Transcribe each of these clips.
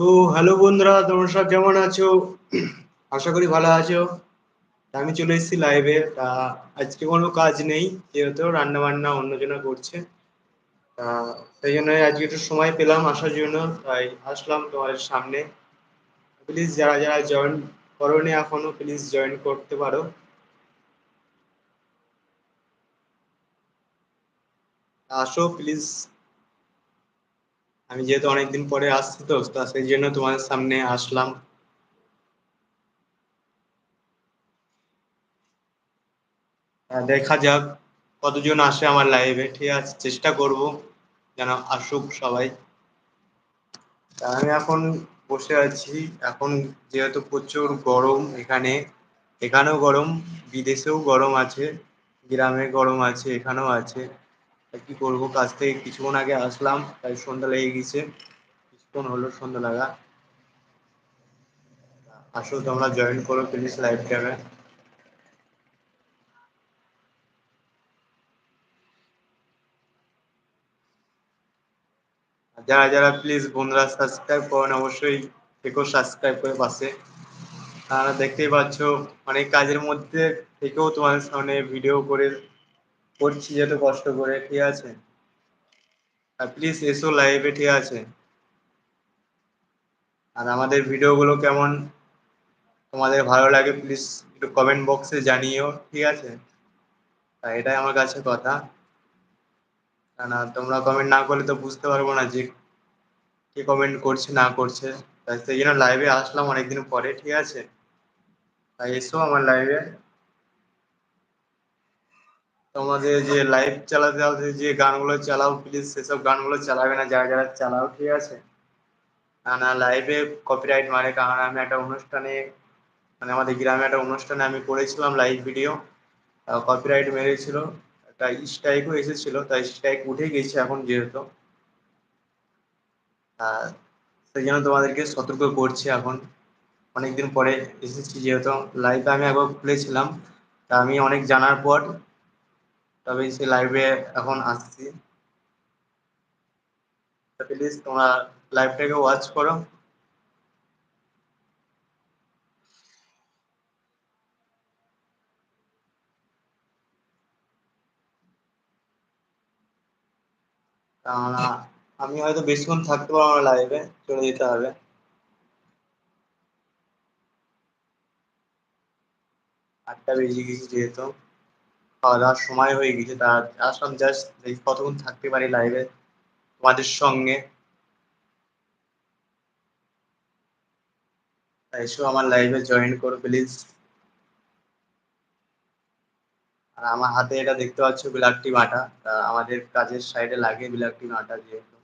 তো হ্যালো বন্ধুরা, তোমরা সব কেমন আছো? আশা করি ভালো আছো। আমি চলে এসেছি লাইভে তা আজকে কোনো কাজ নেই, যেহেতু রান্না বান্না অন্যজনা করছে। তা সেই জন্য আজকে একটু সময় পেলাম আসার জন্য, তাই আসলাম তোমাদের সামনে। প্লিজ যারা যারা জয়েন করোনি এখনও প্লিজ জয়েন করতে পারো। আসো প্লিজ আমি যেহেতু অনেকদিন পরে আসছি তো সেই জন্য তোমাদের সামনে আসলাম। দেখা যাক কতজন আসে আমার লাইভে ঠিক আছে, চেষ্টা করব যেন আসুক সবাই। আমি এখন বসে আছি। এখন যেহেতু প্রচুর গরম এখানে, এখানেও গরম, বিদেশেও গরম আছে, গ্রামে গরম আছে, এখানেও আছে। কি করব? কাজ থেকে কিছুক্ষণ আগে আসলাম, তাই সন্ধ্যা লেগে গেছে। কিছুক্ষণ হলো সন্ধ্যা লাগা। আসো, তোমরা জয়েন করো প্লিজ লাইভ টাইমে যারা যারা প্লিজ বন্ধুরা সাবস্ক্রাইব করেন অবশ্যই থেকেও সাবস্ক্রাইব করে পাশে। দেখতেই পাচ্ছ, অনেক কাজের মধ্যে থেকেও তোমাদের সামনে ভিডিও করে করছি যেহেতু কষ্ট করে, ঠিক আছে? আর প্লিজ এসো লাইভে ঠিক আছে? আর আমাদের ভিডিওগুলো কেমন? তোমাদের ভালো লাগে প্লিজ একটু কমেন্ট বক্সে জানিও, ঠিক আছে? এটাই আমার কাছে কথা। না তোমরা কমেন্ট না করলে তো বুঝতে পারব না যে কে কমেন্ট করছে, না করছে। তাই সেই জন্য লাইভে আসলাম অনেকদিন পরে, ঠিক আছে? তাই এসো আমার লাইভে তোমাদের যে লাইভ চালাতে চালাতে যে গানগুলো চালাও প্লিজ সেসব গানগুলো চালাবে না, যারা যারা চালাও, ঠিক আছে? না লাইভে কপিরাইট মারে, কারণ আমি একটা অনুষ্ঠানে মানে আমাদের গ্রামে একটা অনুষ্ঠানে আমি করেছিলাম লাইভ ভিডিও কপিরাইট মেরেছিল। একটা স্ট্রাইকও এসেছিল, তাই স্ট্রাইক উঠে গেছে এখন যেহেতু। সেই জন্য তোমাদেরকে সতর্ক করছি এখন। অনেকদিন পরে এসেছি যেহেতু। লাইভে আমি একবার খুলেছিলাম। তা আমি অনেক জানার পর তবে সেই লাইভে এখন আসছি। প্লিজ তোমরা লাইভটাকে ওয়াচ করো। আমি হয়তো বেশিক্ষণ থাকতে পারব না লাইভে চলে যেতে হবে। আটটা বেজে গেছে যেহেতু। খাওয়া দাওয়ার সময় হয়ে গেছে, তা আসলাম জাস্ট কতক্ষণ থাকতে পারি লাইভে তোমাদের সঙ্গে। এসো আমার লাইভে জয়েন করো প্লিজ আর আমার হাতে এটা দেখতে পাচ্ছ ব্ল্যাক টি আটা, তা আমাদের কাজের সাইডে লাগে ব্ল্যাক টি আটা যেহেতু।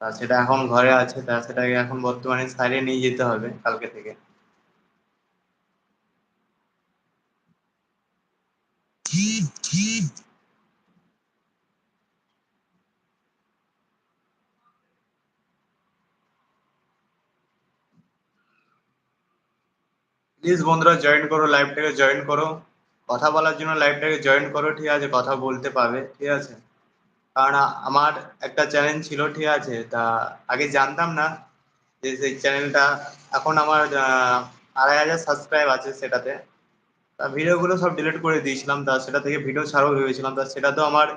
তা সেটা এখন ঘরে আছে, তা সেটাকে এখন বর্তমানে সাইডে নিয়ে যেতে হবে কালকে থেকে। প্লিজ বন্ধুরা জয়েন করো লাইভটাকে জয়েন করো। কথা বলার জন্য লাইভটাকে জয়েন করো, ঠিক আছে? কথা বলতে পাবে ঠিক আছে? কারণ আমার একটা চ্যানেল ছিল, ঠিক আছে? তা আগে জানতাম না যে সেই চ্যানেলটা এখন আমার আড়াই হাজার সাবস্ক্রাইব আছে সেটাতে। ভিডিওগুলো সব ডিলিট করে দিয়েছিলাম, তা সেটা থেকে ভিডিও ছাড়াও ভেবেছিলাম, তা সেটা তো আমার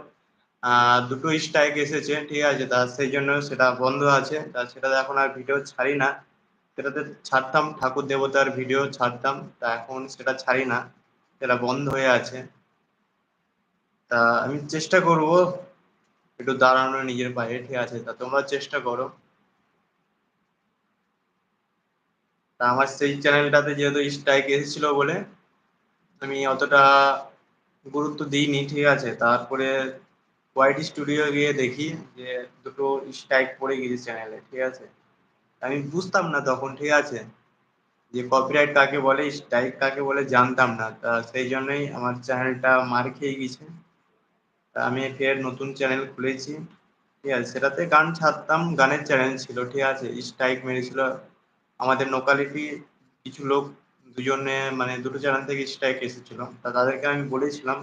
দুটো স্ট্রাইক এসেছে, ঠিক আছে, তা সেই জন্য সেটা বন্ধ আছে, তা সেটাতে এখন আর ভিডিও ছাড়ি না। সেটাতে ছাড়তাম, ঠাকুর দেবতার ভিডিও ছাড়তাম, তা এখন সেটা ছাড়ি না, সেটা বন্ধ হয়ে আছে। তা আমি চেষ্টা করব একটু দাঁড়ানো নিজের বাইরে, ঠিক আছে, তা তোমরা চেষ্টা করো। তা আমার সেই চ্যানেলটাতে যেহেতু স্ট্রাইক এসেছিল বলে আমি অতটা গুরুত্ব দিইনি, ঠিক আছে? তারপরে হোয়াইট স্টুডিও গিয়ে দেখি যে দুটো স্ট্রাইক পড়ে গেছে চ্যানেলে ঠিক আছে? আমি বুঝতাম না তখন, ঠিক আছে? যে কপিরাইট কাকে বলে স্ট্রাইক কাকে বলে জানতাম না। তা সেই জন্যই আমার চ্যানেলটা মার খেয়ে গেছে আমি ফের নতুন চ্যানেল খুলেছি, ঠিক আছে? সেটাতে গান ছাড়তাম, গানের চ্যানেল ছিল, ঠিক আছে? স্ট্রাইক মেরেছিল। আমাদের নোকালিটি কিছু লোক দুজনে মানে দুটো চ্যানেল থেকে স্ট্রাইক এসেছিল। তা তাদেরকে আমি বলেছিলাম,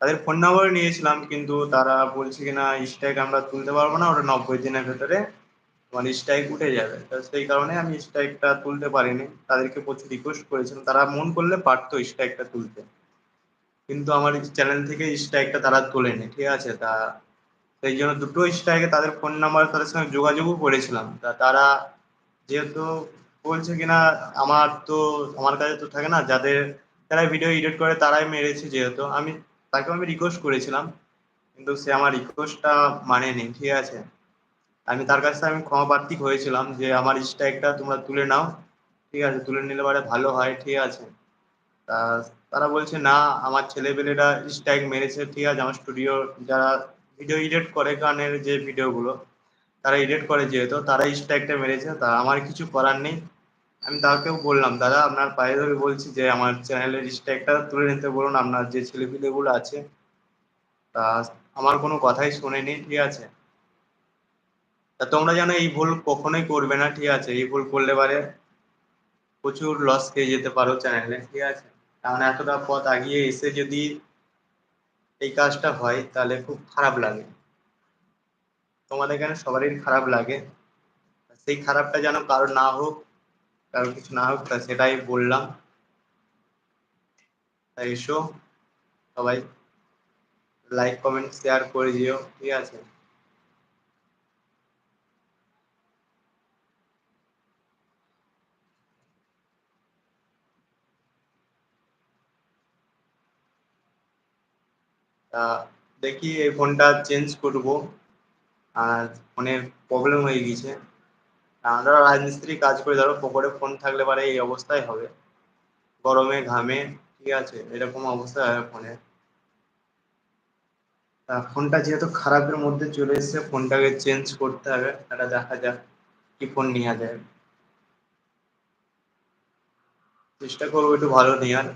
তাদের ফোন নাম্বার নিয়েছিলাম, কিন্তু তারা বলছে কি না স্ট্রাইক আমরা তুলতে পারব না, ওটা নব্বই দিনের ভেতরে তোমার স্ট্রাইক উঠে যাবে। তো সেই কারণে আমি স্ট্রাইকটা তুলতে পারিনি। তাদেরকে প্রচুর রিকোয়েস্ট করেছিলাম। তারা মন করলে পারতো স্ট্রাইকটা তুলতে। কিন্তু আমার চ্যানেল থেকে স্ট্রাইকটা তারা তোলেনি, ঠিক আছে? তা সেই জন্য দুটো স্ট্রাইকে তাদের ফোন নাম্বার তাদের সঙ্গে যোগাযোগও করেছিলাম। তা তারা যেহেতু বলছে কিনা আমার তো, আমার কাছে তো থাকে না, যাদের যারা ভিডিও এডিট করে তারাই মেরেছে যেহেতু। আমি তাকে আমি রিকোয়েস্ট করেছিলাম, কিন্তু সে আমার রিকোয়েস্টটা মানেনি, ঠিক আছে? আমি তার কাছে আমি ক্ষমা হয়েছিলাম যে আমার স্ট্রাইকটা তোমরা তুলে নাও, ঠিক আছে? তুলে নিলে পরে ভালো হয়, ঠিক আছে? তা তারা বলছে, না, আমার ছেলেপেলেরা স্ট্রাইক মেরেছে, ঠিক আছে? আমার স্টুডিও যারা ভিডিও এডিট করে গানের যে ভিডিওগুলো তারা এডিট করে যেহেতু তারা স্ট্রাইকটা মেরেছে, তা আমার কিছু করার নেই। আমি তাকেও বললাম, দাদা, আপনার পায়ে ধরে বলছি যে আমার চ্যানেলের স্ট্রাইকটা তুলে নিতে বলুন, আপনার যে ছেলেপিলেগুলো আছে। তা আমার কোনো কথাই শোনেনি, ঠিক আছে? তা তোমরা যেন এই ভুল কখনোই করবে না, ঠিক আছে? এই ভুল করলে পারে প্রচুর লস খেয়ে যেতে পারো চ্যানেলে, ঠিক আছে? কারণ এতটা পথ আগিয়ে এসে যদি এই কাজটা হয়, তাহলে খুব খারাপ লাগে। তোমাদের এখানে সবারই খারাপ লাগে। সেই খারাপটা যেন কারও না হোক কারও কিছু না হোক, তা সেটাই বললাম। তাই এসো সবাই। লাইক কমেন্ট শেয়ার করে দিও, ঠিক আছে? দেখি এই ফোনটা চেঞ্জ করব। আর ফোনের প্রবলেম হয়ে গেছে। আমরা রাজমিস্ত্রি কাজ করে, ধরো পকেটে ফোন থাকলে পারে এই অবস্থায় হবে। গরমে, ঘামে, ঠিক আছে, এরকম অবস্থা হবে ফোনের তা ফোনটা যেহেতু খারাপের মধ্যে চলে এসেছে ফোনটাকে চেঞ্জ করতে হবে এটা দেখা যাক কি ফোন নেওয়া যায়। চেষ্টা করব একটু ভালো নেওয়ার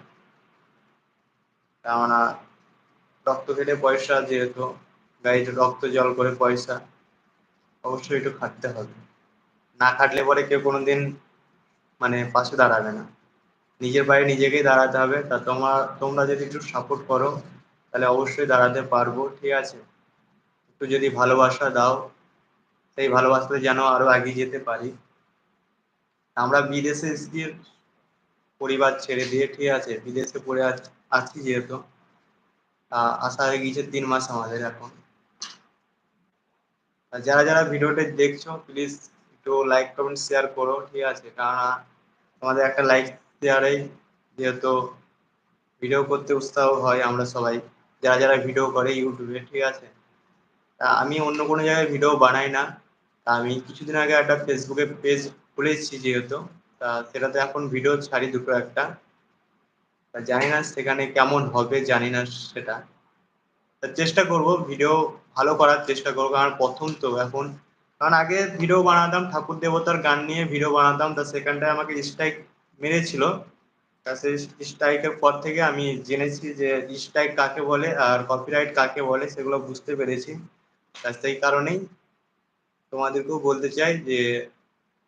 কেননা রক্ত খেটে পয়সা যেহেতু, গাড়িতে রক্ত জল করে পয়সা, অবশ্যই একটু খাটতে হবে। না খাটলে পরে কেউ কোনোদিন মানে পাশে দাঁড়াবে না। নিজের পায়ে নিজেকেই দাঁড়াতে হবে। তা তোমার, তোমরা যদি একটু সাপোর্ট করো, তাহলে অবশ্যই দাঁড়াতে পারব। ঠিক আছে? একটু যদি ভালোবাসা দাও, সেই ভালোবাসাতে যেন আরও এগিয়ে যেতে পারি। আমরা বিদেশে গিয়ে পরিবার ছেড়ে দিয়ে, ঠিক আছে, বিদেশে পড়ে আছি যেহেতু। আসা হয়ে গিয়েছে তিন মাস আমাদের এখন। যারা যারা ভিডিওটা দেখছ প্লিজ একটু লাইক কমেন্ট শেয়ার করো, ঠিক আছে? কারণ তোমাদের একটা লাইক শেয়ারেই যেহেতু ভিডিও করতে উৎসাহ হয় আমরা সবাই, যারা যারা ভিডিও করে ইউটিউবে ঠিক আছে? তা আমি অন্য কোনো জায়গায় ভিডিও বানাই না। তা আমি কিছুদিন আগে একটা ফেসবুকে পেজ খুলেছি যেহেতু, তা সেটাতে এখন ভিডিও ছাড়ি দুটো একটা। তা জানি না সেখানে কেমন হবে, জানি না সেটা। চেষ্টা করব ভিডিও ভালো করার চেষ্টা করব, কারণ প্রথম তো এখন কারণ আগে ভিডিও বানাতাম, ঠাকুর দেবতার গান নিয়ে ভিডিও বানাতাম, তা সেখানটায় আমাকে স্ট্রাইক মেরেছিল। তা সেই স্ট্রাইকের পর থেকে আমি জেনেছি যে স্ট্রাইক কাকে বলে আর কপিরাইট কাকে বলে সেগুলো বুঝতে পেরেছি। তা সেই কারণেই তোমাদেরকেও বলতে চাই যে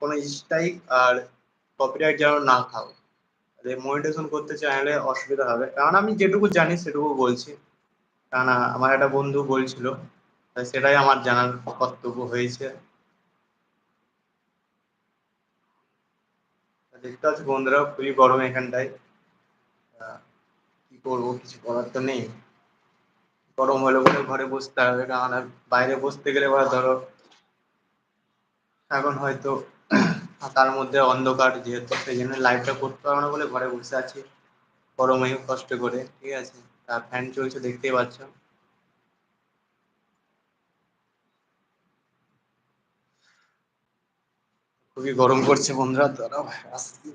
কোনো স্ট্রাইক আর কপিরাইট যেন না খাও। মনিটেশন করতে চাইলে অসুবিধা হবে। কারণ আমি যেটুকু জানি সেটুকু বলছি। কারণ আমার একটা বন্ধু বলছিল সেটাই আমার জানার কর্তব্য হয়েছে। দেখতে পাচ্ছি বন্ধুরা, খুবই গরম এখানটায়। কি করব, কিছু করার তো নেই। গরম হলে বলে ঘরে বসতে হবে, কারণ বাইরে বসতে গেলে বা ধরো, এখন হয়তো তার মধ্যে অন্ধকার যেহেতু, সেই জন্য লাইটটা করতে পারব না বলে ঘরে বসে আছি। গরমে কষ্ট করে, ঠিক আছে। ফ্যান চলছে, দেখতেই পাচ্ছ। খুবই গরম করছে বন্ধুরা, দাঁড়াও আসছি।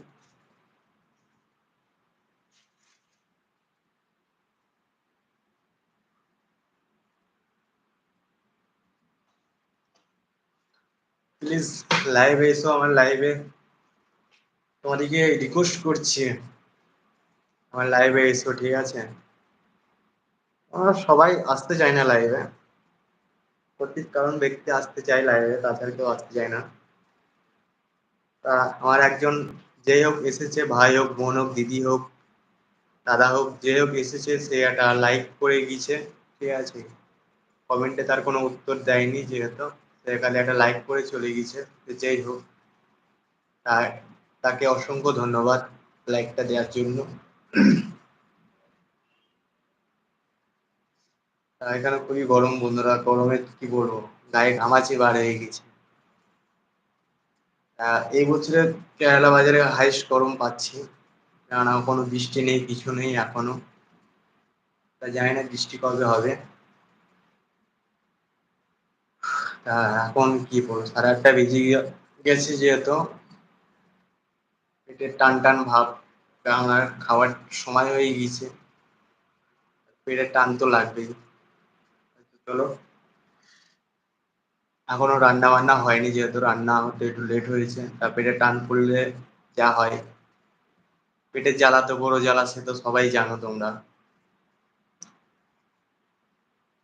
প্লিজ লাইভে এসো, আমার লাইভে তোমাদেরকে রিকোয়েস্ট করছি। আমার লাইভে এসো, ঠিক আছে? আমরা সবাই আসতে চায় না লাইভে প্রত্যেক কারণ ব্যক্তি আসতে চাই লাইভে তাছাড়া কেউ আসতে চায় না। আমার একজন যেই হোক এসেছে, ভাই হোক, বোন হোক, দিদি হোক, দাদা হোক যে হোক এসেছে, সে একটা লাইক করে গিয়েছে, ঠিক আছে? কমেন্টে তার কোনো উত্তর দেয়নি যেহেতু, সে খালি একটা লাইক করে চলে গিয়েছে, তো যাই হোক তাই তাকে অসংখ্য ধন্যবাদ লাইকটা দেওয়ার জন্য। এখানে খুবই গরম বন্ধুরা, গরমে কি বলব? গায়ে ঘামাচি বার হয়ে গেছে এই বছরে কেরালা বাজারে হাইস্ট গরম পাচ্ছি। কেননা, কোনো বৃষ্টি নেই, কিছু নেই এখনও। তা জানি না বৃষ্টি কবে হবে। তা এখন কি বলব, সাড়ে আটটা বেজে গেছে যেহেতু। পেটের টান টান ভাব কারণ আর খাওয়ার সময় হয়ে গিয়েছে। পেটের টান তো লাগবেই। চলো এখনও রান্না বান্না হয়নি যেহেতু রান্না হতে একটু লেট হয়েছে। তা পেটে টান পড়লে যা হয়। পেটের জ্বালা তো, বড় জ্বালা, সে তো সবাই জানো তোমরা।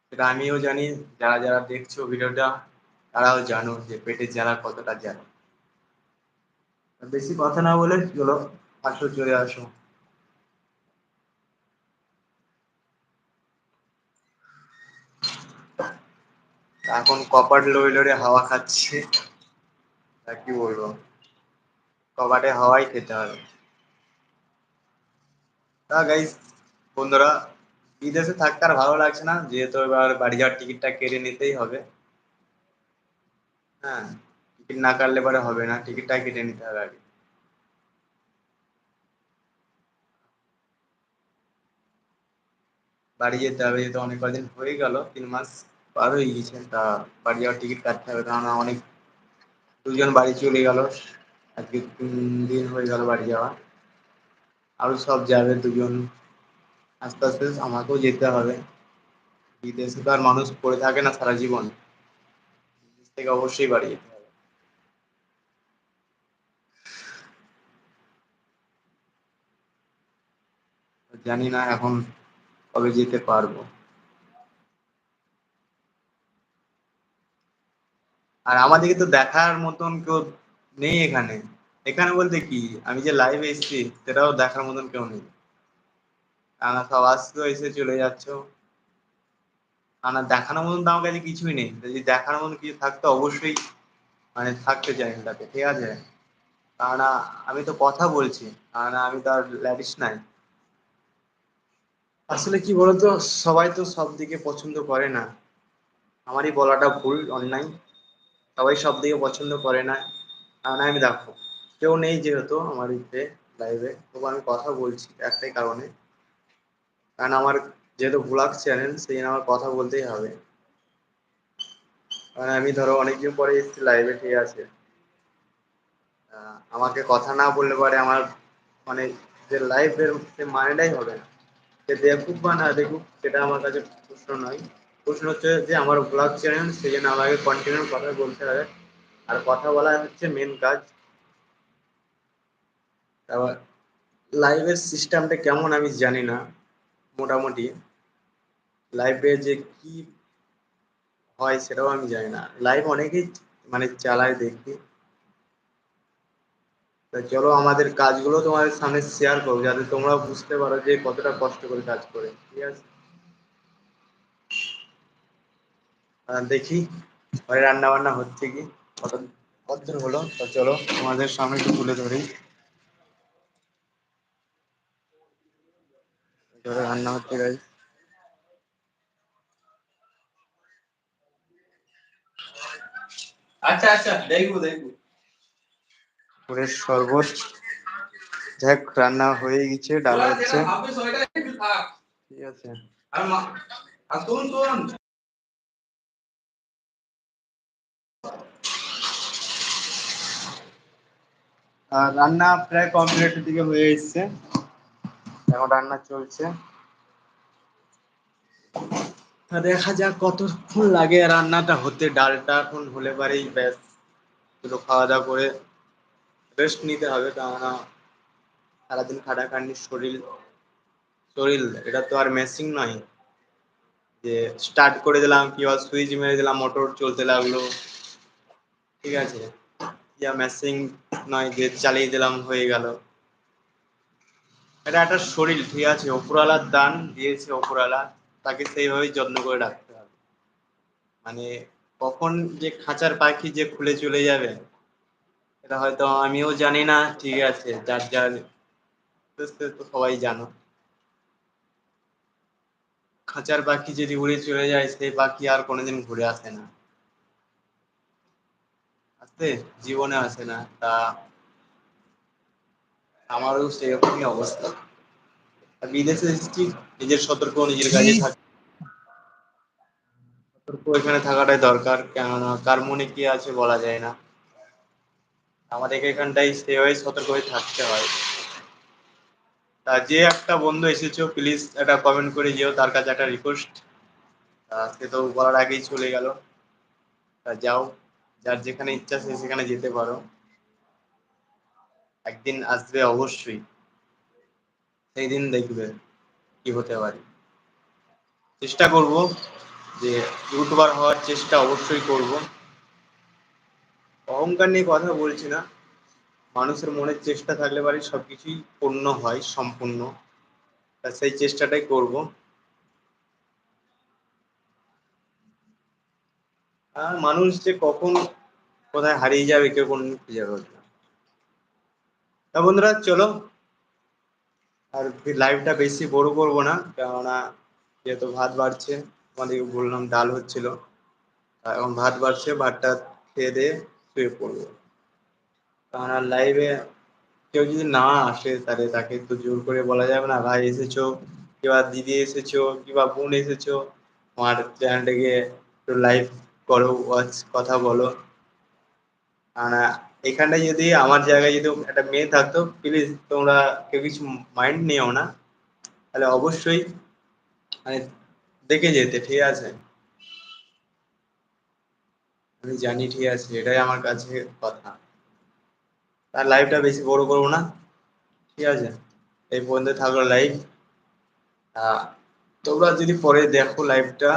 সেটা আমিও জানি, যারা যারা দেখছ ভিডিওটা, তারাও জানো যে পেটের জ্বালা কতটা জ্বালা। বেশি কথা না বলে চলো, আসো, চলে আসো। এখন কপাট লড়ে লড়ে হাওয়া খাচ্ছে। তা কি বলব? কপাটে হাওয়াই খেতে হবে। তা বন্ধুরা, বিদেশে থাকতে আর ভালো লাগছে না, যেহেতু এবার বাড়ি যাওয়ার টিকিটটা কেটে নিতেই হবে। হ্যাঁ টিকিট না কাটলে পরে হবে না টিকিটটা কেটে নিতে হবে আগে। বাড়ি যেতে হবে, যেহেতু অনেক কদিন হয়ে গেল, তিন মাস। পার হয়ে গেছে তা বাড়ি যাওয়ার টিকিট কাটতে হবে, কেননা অনেক দুজন বাড়ি চলে গেল। আজকে তিন দিন হয়ে গেল বাড়ি যাওয়া। আরও সব যাবে দুজন। আস্তে আস্তে আমাকেও যেতে হবে। বিদেশে তো আর মানুষ পড়ে থাকে না সারা জীবন। বিদেশ থেকে অবশ্যই বাড়ি যেতে হবে। জানি না এখন কবে যেতে পারব। আর আমাদেরকে তো দেখার মতন কেউ নেই এখানে। এখানে বলতে কি, আমি যে লাইভে এসেছি, সেটাও দেখার মতন কেউ নেই। কারণ সব আসছো এসে চলে যাচ্ছ। কারণ দেখানোর মতন তো আমার কাছে কিছুই নেই। যদি দেখানোর মতন কিছু থাকতো, অবশ্যই মানে থাকতে চাই তাকে ঠিক আছে? কারণ আমি তো কথা বলছি। কারণ আমি তো আর ল্যাডিস নাই। আসলে কি বলতো, সবাই তো সব দিকে পছন্দ করে না। আমারই বলাটা ভুল অন্যায় সবাই সব দিকে পছন্দ করে না। কারণ আমি দেখো, কেউ নেই যেহেতু আমার ইতে লাইভে তবু আমি কথা বলছি একটাই কারণে। কারণ আমার যেহেতু ব্লগ চ্যানেল সেই জন্য আমার কথা বলতেই হবে। কারণ আমি ধরো অনেকদিন পরে এসেছি লাইভে ঠিক আছে? আমাকে কথা না বললে পরে আমার মানে যে লাইভের সে মানেটাই হবে না। সে দেখুক বা না দেখুক, সেটা আমার কাছে প্রশ্ন নয়। প্রশ্ন হচ্ছে যে আমার ব্লগ চ্যানেল সেই জন্য আমাকে কন্টিনিউ কথা বলতে হবে। আর কথা বলা হচ্ছে মেন কাজ। তারপর লাইভের সিস্টেমটা কেমন আমি জানি না, মোটামুটি। লাইভে যে কি হয় সেটাও আমি জানি না। লাইভ অনেকেই মানে চালায় দেখি। চলো আমাদের কাজগুলো তোমাদের সামনে শেয়ার করব, যাতে তোমরা বুঝতে পারো যে কতটা কষ্ট করে কাজ করে, ঠিক আছে? দেখি ঘরে রান্না বান্না হচ্ছে কি? কত কতদূর হলো? তো চলো তোমাদের সামনে একটু তুলে ধরি। রান্না হচ্ছে গাই আচ্ছা আচ্ছা দেখব দেখব। পুরের শরবত। যাই হোক, রান্না হয়ে গেছে ডাল হচ্ছে। ঠিক আছে। আর রান্না প্রায় কমপ্লিটের দিকে হয়ে এসছে। এখন রান্না চলছে। দেখা যাক কতক্ষণ লাগে রান্নাটা হতে। ডালটা এখন হলে পারেই ব্যাস। দুটো খাওয়া দাওয়া করে রেস্ট নিতে হবে, কেননা সারাদিন খাটাখাটনি শরীর শরীর, এটা তো আর মেশিন নয়। যে স্টার্ট করে দিলাম, কিংবা সুইচ মেরে দিলাম মোটর চলতে লাগল। ঠিক আছে? ইয়া মেশিন নয় যে চালিয়ে দিলাম, হয়ে গেল। এটা একটা শরীর, ঠিক আছে? ওপরওয়ালার দান দিয়েছে ওপরওয়ালা, তাকে সেইভাবেই যত্ন করে রাখতে হবে। মানে কখন যে খাঁচার পাখি যে খুলে চলে যাবে, এটা হয়তো আমিও জানি না, ঠিক আছে? যার যার তো সবাই জানো। খাঁচার পাখি যদি উড়ে চলে যায়, সেই পাখি আর কোনোদিন ঘুরে আসে না। আসতে জীবনে আসে না তা আমারও সেরকমই অবস্থা। বিদেশে এসেছি নিজের সতর্ক নিজের কাজে থাক সতর্ক এখানে থাকাটাই দরকার কেননা কার মনে কি আছে বলা যায় না। আমাদের এখানটাই সেভাবে সতর্ক হয়ে থাকতে হয়। তা যে একটা বন্ধু এসেছ প্লিজ একটা কমেন্ট করে যেও তার কাছে একটা রিকোয়েস্ট সে তো বলার আগেই চলে গেল। তা যাও। যার যেখানে ইচ্ছা সে সেখানে যেতে পারো। একদিন আসবে অবশ্যই। সেই দিন দেখবে কি হতে পারে। চেষ্টা করব যে ইউটিউবার হওয়ার চেষ্টা অবশ্যই করব। অহংকার নিয়ে কথা বলছি না। মানুষের মনের চেষ্টা থাকলে পারে সবকিছুই পূর্ণ হয়, সম্পূর্ণ। সেই চেষ্টাটাই করব। আর মানুষ যে কখন কোথায় হারিয়ে যাবে, কেউ কোন খুঁজে পাবে না। তা বন্ধুরা, চলো। আর লাইভটা বেশি বড় করব না, কেননা যেহেতু ভাত বাড়ছে, আমাদেরকে বললাম ডাল হচ্ছিল। এখন ভাত বাড়ছে, ভাতটা খেয়ে দিয়ে শুয়ে পড়ব। কেননা লাইভে কেউ যদি না আসে, তাহলে তাকে তো জোর করে বলা যাবে না, ভাই, এসেছ? কিংবা দিদি এসেছ? কিংবা বোন এসেছ? আমার চ্যানেলটাকে একটু লাইভ করো ওয়াচ কথা বলো। এখানটায় যদি, আমার জায়গায় যদি একটা মেয়ে থাকতো প্লিজ তোমরা কেউ কিছু মাইন্ড নিও না। তাহলে অবশ্যই মানে দেখে যেতে, ঠিক আছে? আমি জানি ঠিক আছে, এটাই আমার কাছে কথা। তার লাইভটা বেশি বড় করব না, ঠিক আছে? এই পর্যন্ত থাকল লাইভ তোমরা যদি পরে দেখো লাইভটা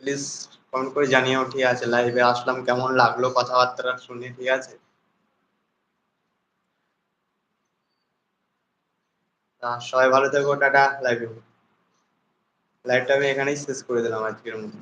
প্লিজ কমেন্ট করে জানিও, ঠিক আছে? লাইভে আসলাম, কেমন লাগল কথাবার্তা শুনে, ঠিক আছে? সবাই ভালো থেকো, টাটা লাইভে লাইভটা আমি এখানেই শেষ করে দিলাম আজকের মতো।